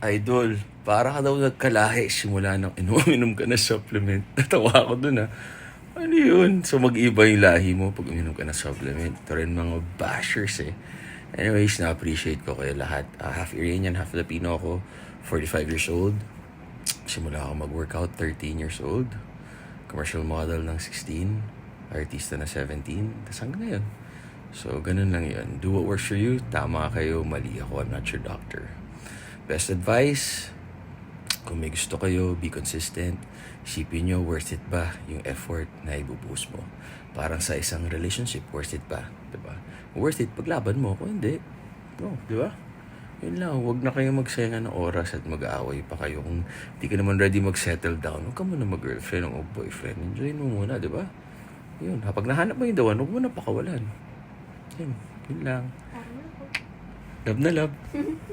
Idol, para ka daw nagkalahi simula nang inuminom ka na supplement. Natawa ako dun ah. Ano yun? So mag-iba yung lahi mo pag uminom ka ng supplement. Ito rin mga bashers eh. Anyways, na-appreciate ko kayo lahat. Ah, half Iranian, half Filipino ako. 45 years old. Simula ako mag-workout, 13 years old. Commercial model ng 16. Artista na 17. Tapos hanggang ngayon. So, ganun lang yun. Do what works for you. Tama kayo, mali ako. I'm not your doctor. Best advice, kung may gusto kayo, be consistent. Isipin nyo, worth it ba yung effort na ibubuhos mo? Parang sa isang relationship, worth it ba? Diba? Worth it, paglaban mo. Kung hindi, no, di ba? Yun lang, huwag na kayo magsayangan ng oras at mag-aaway pa kayo. Kung di ka naman ready mag-settle down, huwag ka muna mag-girlfriend o boyfriend. Enjoy mo muna, di ba? Yun, kapag nahanap mo yung dawan, huwag mo na pakawalan. Yun, yun lang. Love na love.